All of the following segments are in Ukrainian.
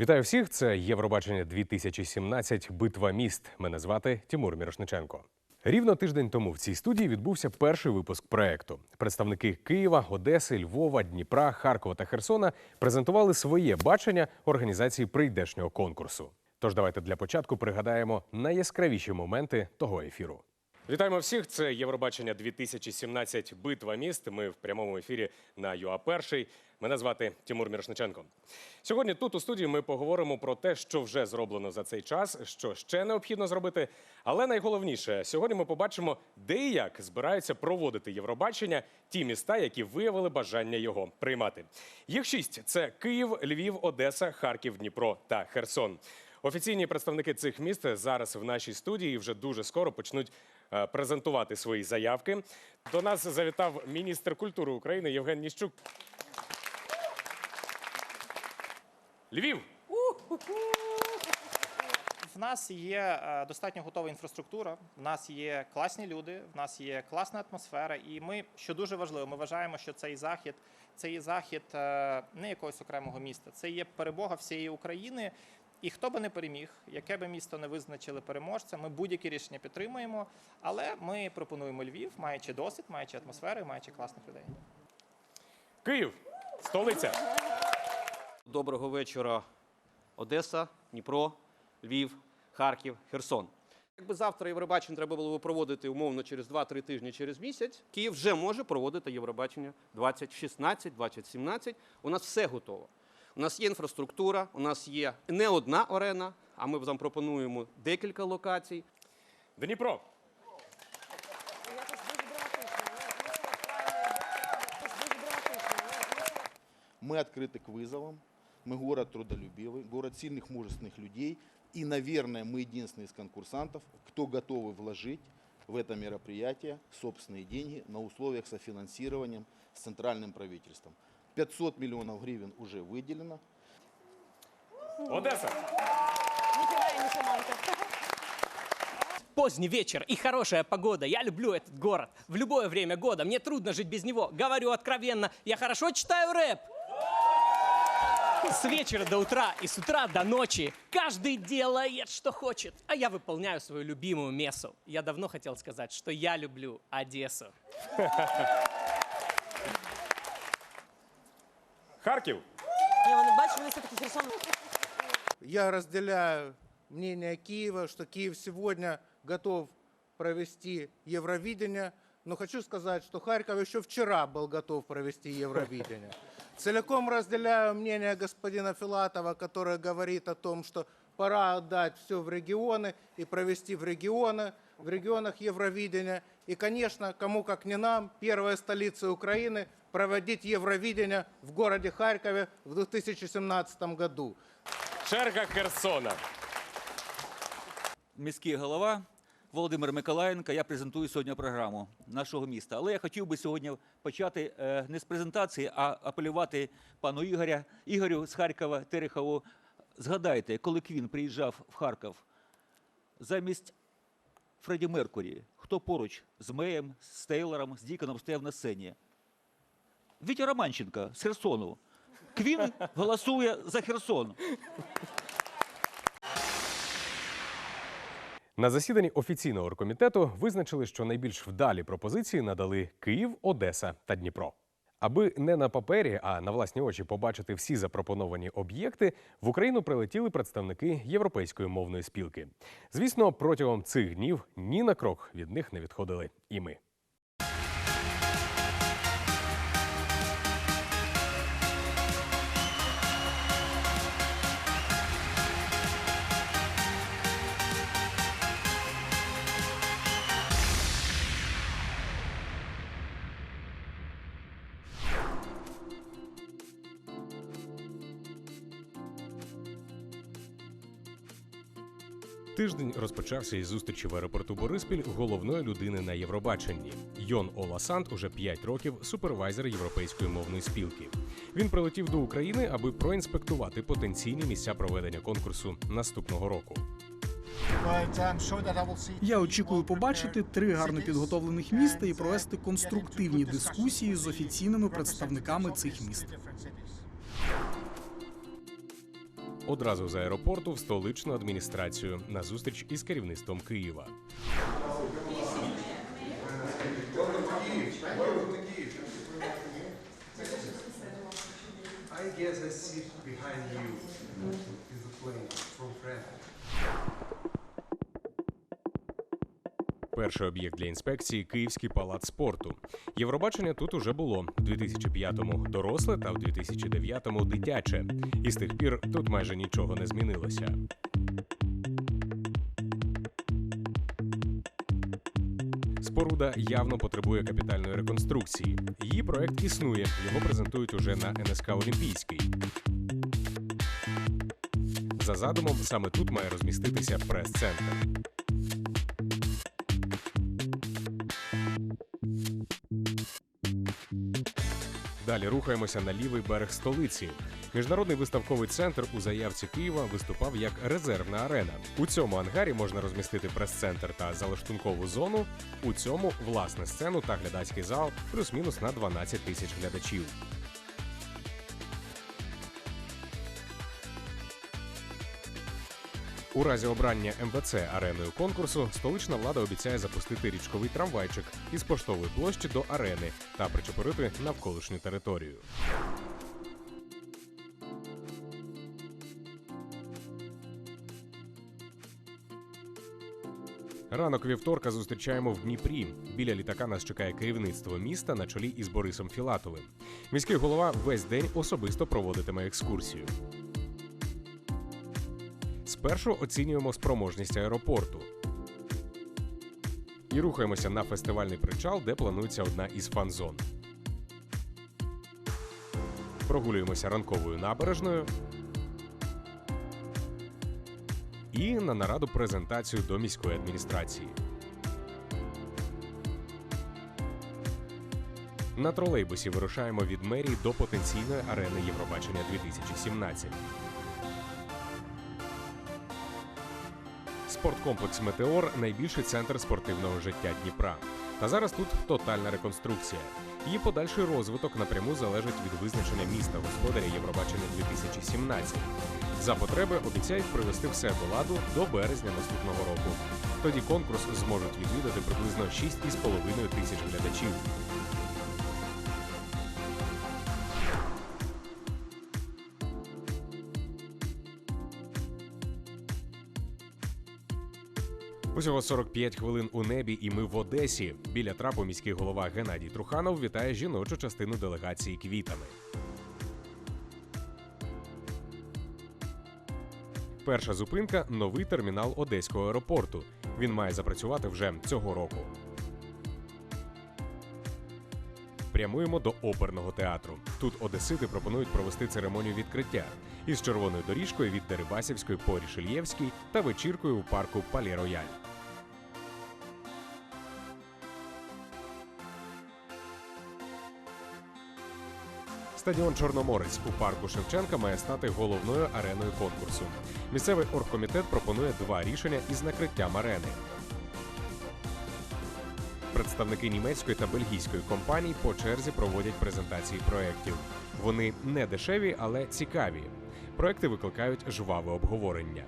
Вітаю всіх! Це Євробачення 2017 Битва міст. Мене звати Тимур Мірошниченко. Рівно тиждень тому в цій студії відбувся перший випуск проекту. Представники Києва, Одеси, Львова, Дніпра, Харкова та Херсона презентували своє бачення організації прийдешнього конкурсу. Тож давайте для початку пригадаємо найяскравіші моменти того ефіру. Вітаємо всіх! Це Євробачення 2017 Битва міст. Ми в прямому ефірі на ЮА Перший. Мене звати Тимур Мірошниченко. Сьогодні тут у студії ми поговоримо про те, що вже зроблено за цей час, що ще необхідно зробити. Але найголовніше, сьогодні ми побачимо, де і як збираються проводити Євробачення ті міста, які виявили бажання його приймати. Їх шість: це Київ, Львів, Одеса, Харків, Дніпро та Херсон. Офіційні представники цих міст зараз в нашій студії вже дуже скоро почнуть е, презентувати свої заявки. До нас завітав міністр культури України Євген Ніщук. Львів. В нас є е, достатньо готова інфраструктура, в нас є класні люди, в нас є класна атмосфера, і ми, що дуже важливо, ми вважаємо, що цей захід це є захід е, не якогось окремого міста, це є перемога всієї України. І хто би не переміг, яке би місто не визначили переможцем, ми будь-які рішення підтримуємо. Але ми пропонуємо Львів, маючи досвід, маючи атмосферу, і маючи класних людей. Київ. Столиця. Доброго вечора, Одеса, Дніпро, Львів, Харків, Херсон. Якби завтра Євробачення треба було проводити умовно через 2-3 тижні, через місяць, Київ вже може проводити Євробачення 2016, 2017. У нас все готово. У нас є інфраструктура, у нас є не одна арена, а ми вам пропонуємо декілька локацій. Дніпро. Мы открыты к вызовам. Мы город трудолюбивый, город сильных, мужественных людей. И, наверное, мы единственные из конкурсантов, кто готовы вложить в это мероприятие собственные деньги на условиях софинансированием с центральным правительством. 500 миллионов гривен уже выделено. Одеса. Поздний вечер и хорошая погода. Я люблю этот город. В любое время года. Мне трудно жить без него. Говорю откровенно. Я хорошо читаю рэп. С вечера до утра и с утра до ночи. Каждый делает, что хочет. А я выполняю свою любимую мессу. Я давно хотел сказать, что я люблю Одессу. Харків. Ні, вони бачили все-таки Херсон. Я разделяю мнение Киева, что Киев сегодня готов провести Евровидение, но хочу сказать, что Харьков еще вчера был готов провести Евровидение. Целиком разделяю мнение господина Филатова, который говорит о том, что пора отдать все в регионы и провести в регионы, в регионах Евровидения. И, конечно, кому как не нам, первая столица Украины, проводить Евровидение в городе Харькове в 2017 году. Черга Херсона. міський голова Володимир Миколаєнко. Я презентую сьогодні програму нашого міста. Але я хотів би сьогодні почати е, не з презентації, а апелювати пану Ігоря, Ігорю з Харкова Терехову. Згадайте, коли Квін приїжджав в Харків, замість Фредді Меркурі, хто поруч з Меєм, з Тейлором, з Діконом стояв на сцені? Вітя Романченко з Херсону. Квін голосує за Херсон. На засіданні офіційного оргкомітету визначили, що найбільш вдалі пропозиції надали Київ, Одеса та Дніпро. Аби не на папері, а на власні очі побачити всі запропоновані об'єкти, в Україну прилетіли представники Європейської мовної спілки. Звісно, протягом цих днів ні на крок від них не відходили і ми. Тиждень розпочався із зустрічі в аеропорту Бориспіль головної людини на Євробаченні. Йон Оласант уже 5 років супервайзер європейської мовної спілки. Він прилетів до України, аби проінспектувати потенційні місця проведення конкурсу наступного року. Я очікую побачити три гарно підготовлених міста і провести конструктивні дискусії з офіційними представниками цих міст. Одразу з аеропорту в столичну адміністрацію на зустріч із керівництвом Києва. I guess I sit behind you in the plane from France. Перший об'єкт для інспекції Київський палац спорту. Євробачення тут уже було в 2005-му доросле та в 2009-му дитяче. І з тих пір тут майже нічого не змінилося. Споруда явно потребує капітальної реконструкції. Її проект існує. Його презентують уже на НСК Олімпійський. За задумом, саме тут має розміститися прес-центр. Далі рухаємося на лівий берег столиці. Міжнародний виставковий центр у заявці Києва виступав як резервна арена. У цьому ангарі можна розмістити прес-центр та залаштункову зону. У цьому власне сцену та глядацький зал плюс-мінус на 12 тисяч глядачів. У разі обрання МВЦ ареною конкурсу столична влада обіцяє запустити річковий трамвайчик із поштової площі до арени та причепорити навколишню територію. Ранок вівторка зустрічаємо в Дніпрі. Біля літака нас чекає керівництво міста на чолі із Борисом Філатовим. Міський голова весь день особисто проводитиме екскурсію. Спершу оцінюємо спроможність аеропорту. І рухаємося на фестивальний причал, де планується одна із фан-зон. Прогулюємося ранковою набережною. І на нараду презентацію до міської адміністрації. На тролейбусі вирушаємо від мерії до потенційної арени Євробачення 2017. Спорткомплекс Метеор найбільший центр спортивного життя Дніпра. Та зараз тут тотальна реконструкція. Її подальший розвиток напряму залежить від визначення міста господаря Євробачення 2017. За потреби обіцяють привести все до ладу до березня наступного року. Тоді конкурс зможуть відвідати приблизно 6,5 тисяч глядачів. Усього 45 хвилин у небі, і ми в Одесі. Біля трапу міський голова Геннадій Труханов вітає жіночу частину делегації квітами. Перша зупинка новий термінал Одеського аеропорту. Він має запрацювати вже цього року. Прямуємо до оперного театру. Тут одесити пропонують провести церемонію відкриття із червоною доріжкою від Дерибасівської по Рішельєвській та вечіркою у парку Палі Рояль. Стадіон Чорноморець у парку Шевченка має стати головною ареною конкурсу. Місцевий оргкомітет пропонує два рішення із накриттям арени. Представники німецької та бельгійської компаній по черзі проводять презентації проєктів. Вони не дешеві, але цікаві. Проекти викликають жваве обговорення.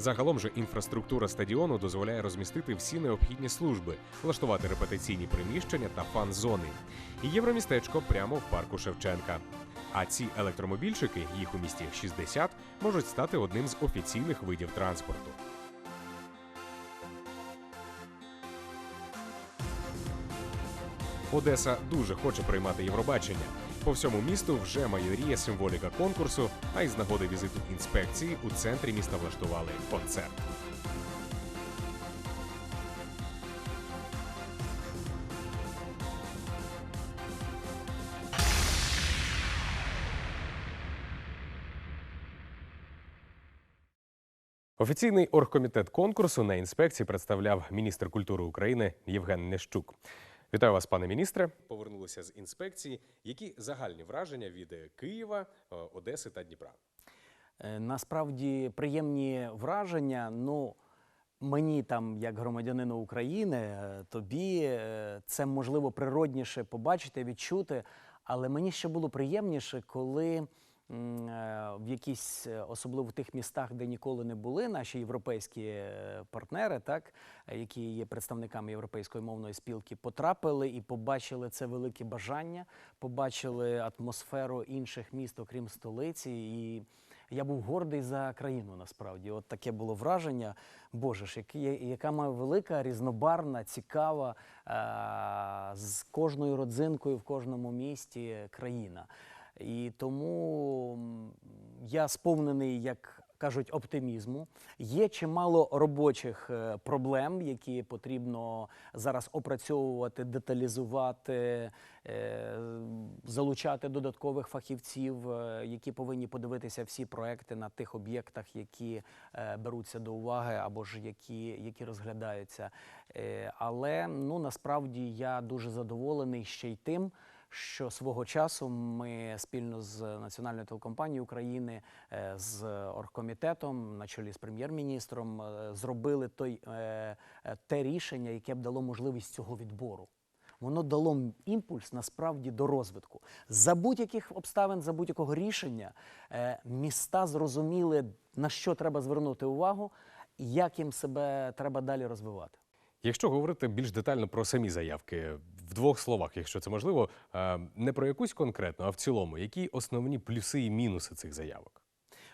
Загалом же інфраструктура стадіону дозволяє розмістити всі необхідні служби, влаштувати репетиційні приміщення та фан-зони. І євромістечко прямо в парку Шевченка. А ці електромобільчики, їх у місті 60, можуть стати одним з офіційних видів транспорту. Одеса дуже хоче приймати Євробачення. По всьому місту вже майоріє символіка конкурсу, а із нагоди візиту інспекції у центрі міста влаштували концерт. Офіційний оргкомітет конкурсу на інспекції представляв міністр культури України Євген Нещук. Вітаю вас, пане міністре. Повернулися з інспекції. Які загальні враження від е, Києва, е, Одеси та Дніпра? Е, Насправді приємні враження. Ну, мені там, як громадянину України, тобі це можливо природніше побачити, відчути. Але мені ще було приємніше, коли в якісь, е, особливо в тих містах, де ніколи не були наші європейські е, партнери, так, е, які є представниками європейської мовної спілки, потрапили і побачили це велике бажання, побачили атмосферу інших міст, окрім столиці. І я був гордий за країну насправді. От таке було враження. Боже ж, яка має велика, різнобарна, цікава е, з кожною родзинкою в кожному місті країна. І тому я сповнений, як кажуть, оптимізму. Є чимало робочих е, проблем, які потрібно зараз опрацьовувати, деталізувати, е, залучати додаткових фахівців, е, які повинні подивитися всі проекти на тих об'єктах, які беруться до уваги або ж які, які розглядаються. Але ну насправді я дуже задоволений ще й тим. Що свого часу ми спільно з Національною телекомпанією України, е, з оргкомітетом на чолі з прем'єр-міністром е, зробили той, е, те рішення, яке б дало можливість цього відбору. Воно дало імпульс насправді до розвитку. За будь-яких обставин, за будь-якого рішення міста зрозуміли, на що треба звернути увагу, як їм себе треба далі розвивати. Якщо говорити більш детально про самі заявки, в двох словах, якщо це можливо, е, не про якусь конкретну, а в цілому, які основні плюси і мінуси цих заявок?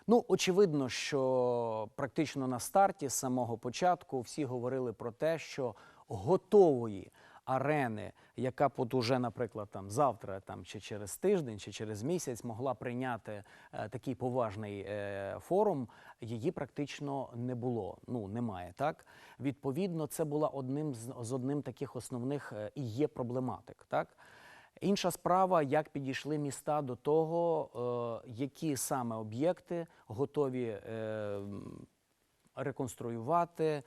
Ну, очевидно, що практично на старті з самого початку всі говорили про те, що готової арени, яка б от уже, наприклад, там завтра, там чи через тиждень, чи через місяць могла прийняти е, такий поважний е, форум, її практично не було. Ну немає так. Відповідно, це була одним з, з одним таких основних е, і є проблематик. Так. Інша справа, як підійшли міста до того, е, які саме об'єкти готові е, реконструювати,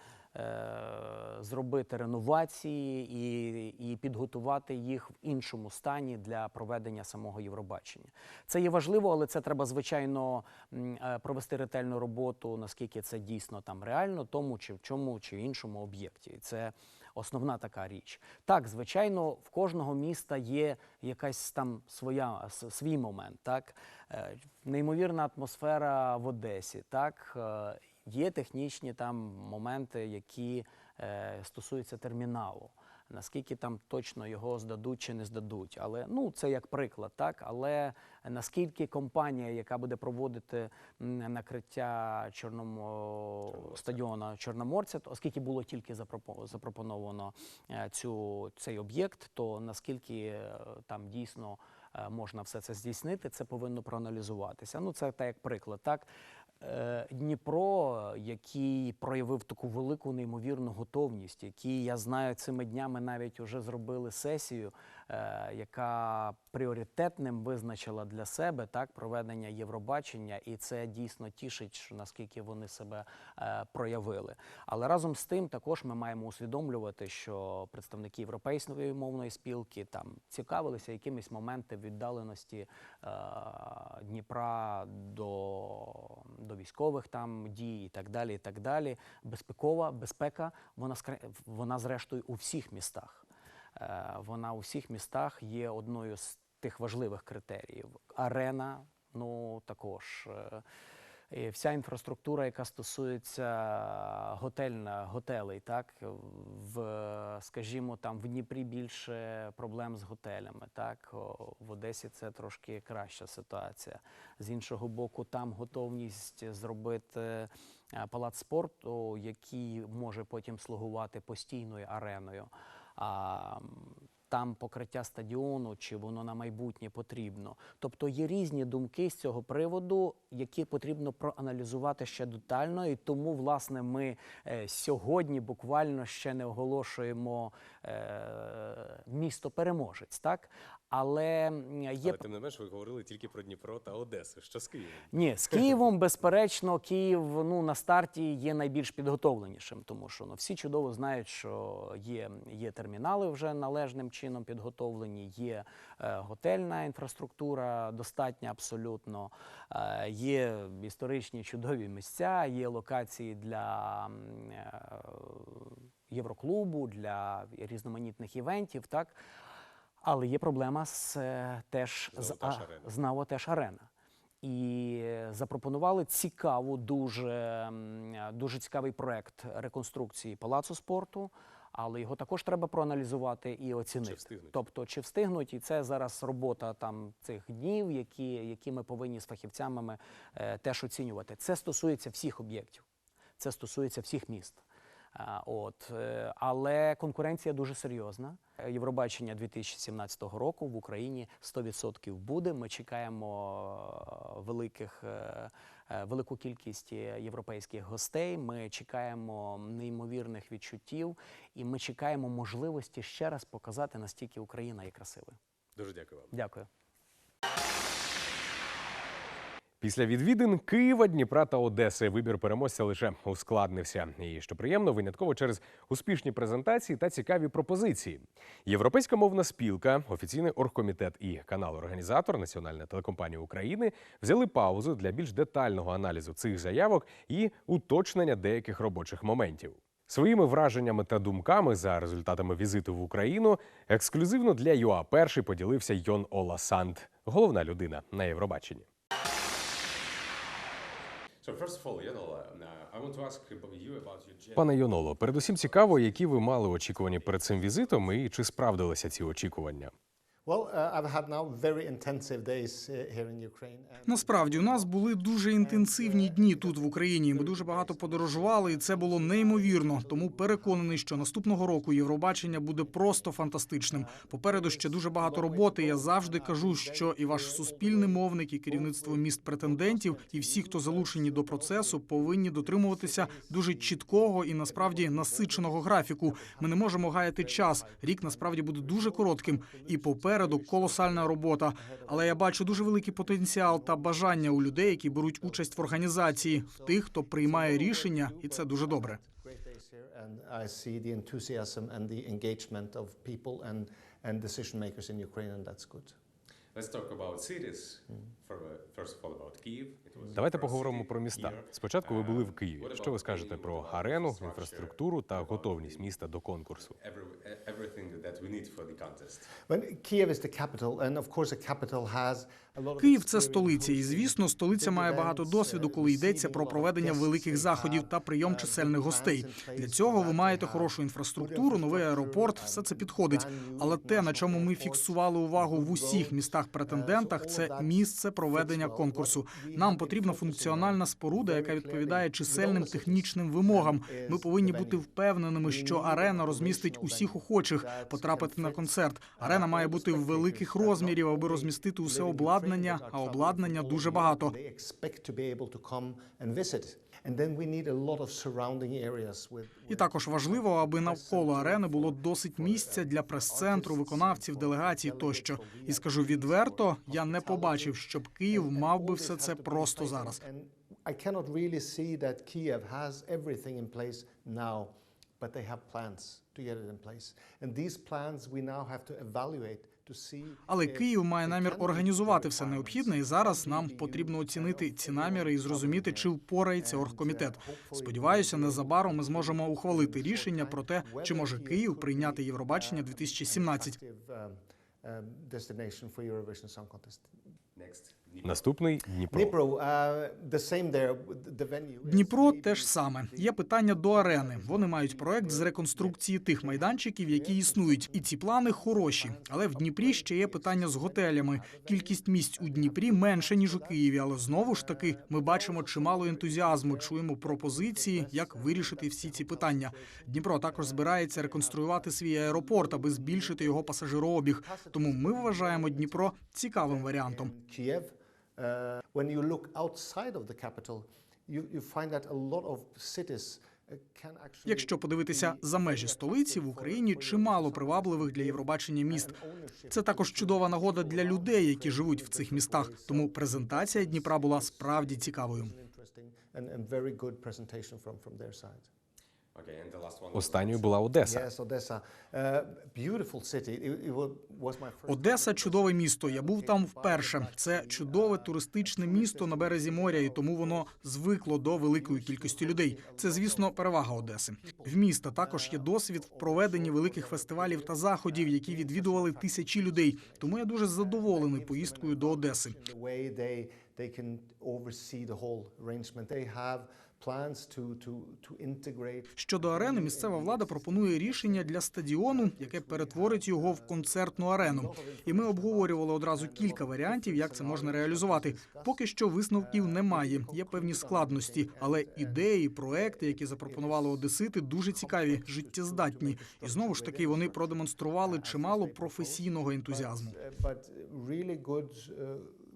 зробити реновації і, і підготувати їх в іншому стані для проведення самого Євробачення. Це є важливо, але це треба звичайно е, провести ретельну роботу, наскільки це дійсно там реально, тому чи в чому чи іншому об'єкті. Це основна така річ. Так, звичайно, в кожного міста є якась там своя свій момент. Так, Е, неймовірна атмосфера в Одесі. Так, Е, є технічні там моменти, які е, стосуються терміналу. Наскільки там точно його здадуть чи не здадуть, але ну це як приклад, так але наскільки компанія, яка буде проводити накриття чорному стадіона Чорноморця, то оскільки було тільки запропо- запропоновано е, цю цей об'єкт, то наскільки е, там дійсно е, можна все це здійснити, це повинно проаналізуватися. Ну це так як приклад, так. Е, Дніпро, який проявив таку велику неймовірну готовність, який я знаю цими днями навіть вже зробили сесію, яка пріоритетним визначила для себе так проведення Євробачення, і це дійсно тішить, наскільки вони себе е, проявили. Але разом з тим, також ми маємо усвідомлювати, що представники європейської мовної спілки там цікавилися якимись моменти віддаленості е, Дніпра до, до військових там дій і так далі. І так далі. Безпекова безпека, вона вона зрештою у всіх містах. Е, Вона у всіх містах є одною з тих важливих критеріїв. Арена, ну також. е, і вся інфраструктура, яка стосується готельна, готелей, так в скажімо, там в Дніпрі більше проблем з готелями. Так в Одесі це трошки краща ситуація. З іншого боку, там готовність зробити е, палац спорту, який може потім слугувати постійною ареною. А там покриття стадіону, чи воно на майбутнє потрібно. Тобто є різні думки з цього приводу, які потрібно проаналізувати ще детально. І тому, власне, ми е, сьогодні буквально ще не оголошуємо е, місто переможець, так? Але є Але тим не менш, ви говорили тільки про Дніпро та Одесу. Що з Києвом? ні, з Києвом, безперечно, Київ ну на старті є найбільш підготовленішим, тому що ну всі чудово знають, що є, є термінали вже належним чином підготовлені, є е, готельна інфраструктура достатня абсолютно, е, є історичні чудові місця, є локації для е, Євроклубу, для різноманітних івентів, так. Але є проблема з е, теж з, а- арена. знову теж арена. І запропонували цікаву, дуже, дуже цікавий проект реконструкції палацу спорту, але його також треба проаналізувати і оцінити. встигнуть? Тобто, чи встигнуть, і це зараз робота там цих днів, які, які ми повинні з фахівцями е, теж оцінювати. Це стосується всіх об'єктів, це стосується всіх міст. От, е, але конкуренція дуже серйозна. Євробачення 2017 року в Україні 100% буде. Ми чекаємо е, великих, е, велику кількість європейських гостей. Ми чекаємо неймовірних відчуттів, і ми чекаємо можливості ще раз показати, настільки Україна є красивою. Дуже дякую вам. Дякую. Після відвідин Києва, Дніпра та Одеси вибір переможця лише ускладнився. І що приємно, винятково через успішні презентації та цікаві пропозиції. Європейська мовна спілка, офіційний оргкомітет і канал-організатор Національна телекомпанія України взяли паузу для більш детального аналізу цих заявок і уточнення деяких робочих моментів. Своїми враженнями та думками за результатами візиту в Україну ексклюзивно для ЮА перший поділився Йон Ола Санд, головна людина на Євробаченні. Пане Йоноло, передусім цікаво, які ви мали очікування перед цим візитом і чи справдилися ці очікування? Uh, uh, Насправді у нас були дуже інтенсивні дні тут в Україні. Ми дуже багато подорожували, і це було неймовірно. Тому переконаний, що наступного року Євробачення буде просто фантастичним. Попереду ще дуже багато роботи. Я завжди кажу, що і ваш суспільний мовник, і керівництво міст претендентів, і всі, хто залучені до процесу, повинні дотримуватися дуже чіткого і насправді насиченого графіку. Ми не можемо гаяти час. Рік насправді буде дуже коротким, і попереду колосальна робота. Але я бачу дуже великий потенціал та бажання у людей, які беруть участь в організації, в тих, хто приймає рішення, і це дуже добре. Let's talk about uh, first of all, about Kyiv. Давайте поговоримо про міста. Спочатку ви були в Uh, Києві. Що ви скажете про арену, інфраструктуру та готовність міста до конкурсу? Київ це столиця, і звісно, столиця має багато досвіду, uh, коли йдеться про проведення великих заходів та прийом uh, чисельних гостей. Для цього ви маєте хорошу інфраструктуру, новий аеропорт. Все це підходить. Але те, на чому ми фіксували увагу в усіх містах Uh, претендентах, це місце проведення конкурсу. Нам потрібна функціональна споруда, яка відповідає чисельним технічним вимогам. Ми повинні бути впевненими, що арена розмістить усіх охочих потрапити на концерт. Арена має бути в великих розмірів, аби розмістити усе обладнання, а обладнання дуже багато. І також важливо, аби навколо арени було досить місця uh, для прес-центру, виконавців, делегацій тощо. І скажу відверто, я не побачив, щоб Київ мав би все це просто зараз. But they have plans to get it in place. And these plans we now have to evaluate Але Київ має намір організувати все необхідне, і зараз нам потрібно оцінити ці наміри і зрозуміти, чи впорається оргкомітет. Сподіваюся, незабаром ми зможемо ухвалити рішення про те, чи може Київ прийняти Євробачення uh, an 2017. attractive, um, um, destination for Eurovision. Наступний Дніпро. Dnipro, uh, the same there. The venue. is Дніпро теж саме. Є питання до арени. Вони мають проект з реконструкції тих майданчиків, які існують, і ці плани хороші. Але в Дніпрі ще є питання з готелями. Кількість місць у Дніпрі менше ніж у Києві, але знову ж таки ми бачимо чимало ентузіазму. Чуємо пропозиції, як вирішити всі ці питання. Дніпро також збирається реконструювати свій аеропорт, аби збільшити його пасажирообіг. Тому ми вважаємо Дніпро цікавим варіантом. Uh, when you look outside of the capital, you, you find that a lot of cities Якщо подивитися за межі столиці, в Україні чимало привабливих для Євробачення міст. Це також чудова нагода для людей, які живуть в цих містах. Тому презентація Дніпра була справді цікавою. Останньою була Одеса. Odessa. Uh. Одеса чудове місто. Я був там вперше. Це чудове туристичне місто на березі моря, і тому воно звикло до великої кількості людей. Це, звісно, перевага Одеси. В міста також є досвід в проведенні великих фестивалів та заходів, які відвідували тисячі людей. Тому я дуже задоволений поїздкою до Одеси. Щодо арени, місцева влада пропонує рішення для стадіону, яке перетворить його в концертну арену. І ми обговорювали одразу кілька варіантів, як це можна реалізувати. Поки що висновків немає. Є певні складності, але ідеї, проекти, які запропонували одесити, дуже цікаві, життєздатні. І знову ж таки вони продемонстрували чимало професійного ентузіазму.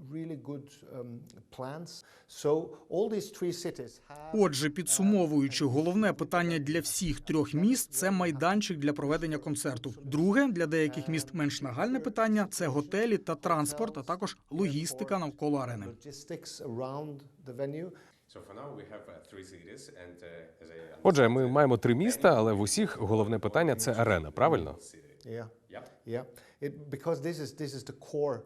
Uh, really good, uh, um, plans. So all these three cities have. Отже, підсумовуючи, головне питання для всіх трьох міст це майданчик для проведення концерту. Друге для деяких міст менш нагальне питання це готелі та транспорт, а також логістика навколо арени. uh, uh, Отже, ми маємо три міста, але в усіх головне питання це арена. Правильно? Yeah. Yeah. It, because this is this is the core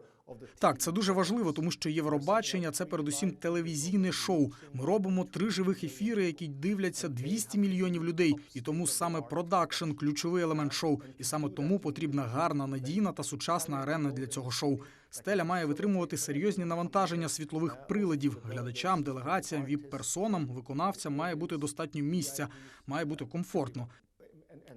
Так, це дуже важливо, тому що Євробачення це передусім телевізійне шоу. Ми робимо три живих ефіри, які дивляться 200 мільйонів людей. І тому саме продакшн ключовий елемент шоу. І саме тому потрібна гарна, надійна та сучасна арена для цього шоу. Стеля має витримувати серйозні навантаження світлових приладів. Глядачам, делегаціям, віп-персонам, виконавцям має бути достатньо місця, має бути комфортно.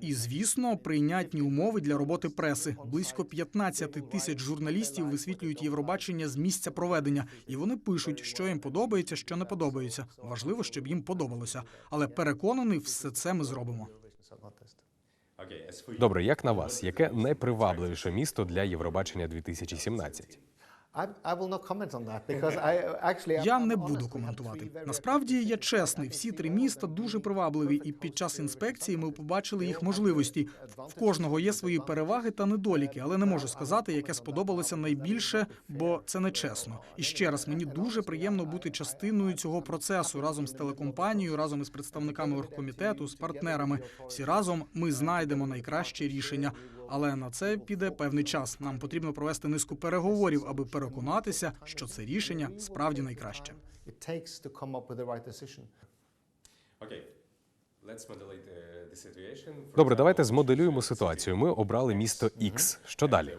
І звісно, прийнятні умови для роботи преси. Близько 15 тисяч журналістів висвітлюють Євробачення з місця проведення, і вони пишуть, що їм подобається, що не подобається. Важливо, щоб їм подобалося. Але переконаний, все це ми зробимо. Добре, як на вас, яке найпривабливіше місто для Євробачення 2017? Я не буду коментувати. Насправді я чесний. Всі три міста дуже привабливі, і під час інспекції ми побачили їх можливості. В кожного є свої переваги та недоліки, але не можу сказати, яке сподобалося найбільше, бо це не чесно. І ще раз мені дуже приємно бути частиною цього процесу разом з телекомпанією, разом із представниками оргкомітету, з партнерами. Всі разом ми знайдемо найкраще рішення. Але на це піде певний час. Нам потрібно провести низку переговорів, аби переконатися, що це рішення справді найкраще. Situation. For Добре, давайте змоделюємо ситуацію. Ми обрали місто X. Що далі?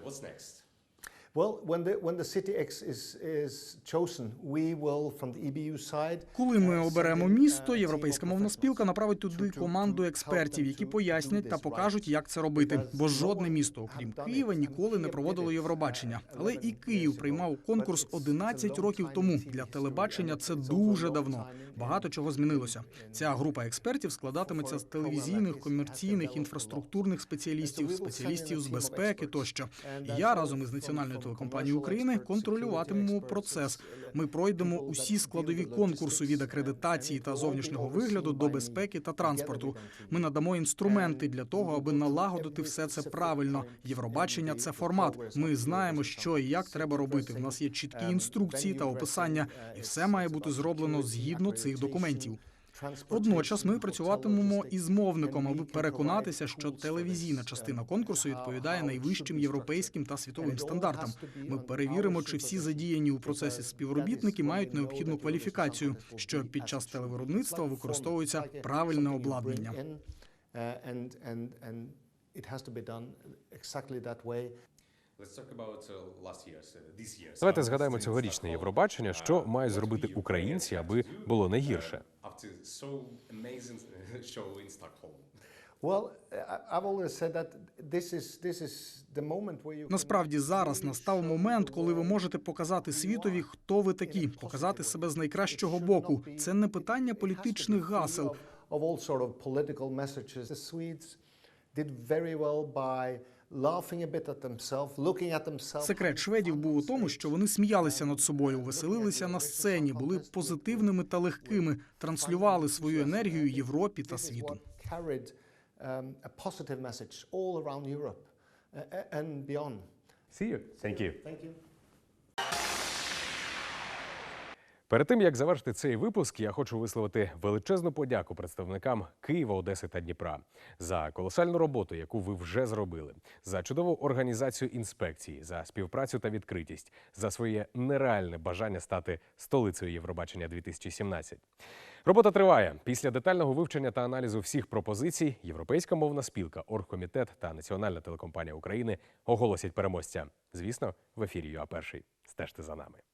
Коли ми uh, оберемо місто, uh, європейська мовна спілка направить туди команду експертів, які пояснять та покажуть, як це робити. Бо жодне місто, окрім Києва, ніколи не проводило Євробачення. uh, Але і Київ приймав конкурс But it's- it's a 11 років тому. Для телебачення це дуже давно. Багато чого змінилося. Ця група експертів складатиметься з телевізійних, комерційних, інфраструктурних спеціалістів, спеціалістів з безпеки тощо. І я разом із національною телекомпанією України контролюватимемо процес. Ми пройдемо усі складові конкурсу від акредитації та зовнішнього вигляду до безпеки та транспорту. Ми надамо інструменти для того, аби налагодити все це правильно. Євробачення це формат. Ми знаємо, що і як треба робити. В нас є чіткі інструкції та описання, і все має бути зроблено згідно цих документів. Водночас ми працюватимемо із мовником, аби переконатися, що телевізійна частина конкурсу відповідає найвищим європейським та світовим стандартам. Ми перевіримо, чи всі задіяні у процесі співробітники мають необхідну кваліфікацію, що під час телевиробництва використовується правильне обладнання. Uh, uh, uh. Давайте згадаємо цьогорічне. Євробачення, що Uh, мають зробити українці, аби було не гірше. uh, Насправді зараз настав момент, коли ви можете показати світові, хто ви такі, показати себе з найкращого боку. Це не питання політичних гасел. Секрет шведів був у тому, що вони сміялися над собою, веселилися на сцені, були позитивними та легкими, транслювали свою енергію Європі та світу. um, uh, uh. Thank you. Thank you. Перед тим як завершити цей випуск, я хочу висловити величезну подяку представникам Києва, Одеси та Дніпра за колосальну роботу, яку ви вже зробили, за чудову організацію інспекції, за співпрацю та відкритість, за своє нереальне бажання стати столицею Євробачення 2017. Робота триває. Після детального вивчення та аналізу всіх пропозицій Європейська мовна спілка, Оргкомітет та Національна телекомпанія України оголосять переможця. Звісно, в ефірі ЮА Перший. Стежте за нами.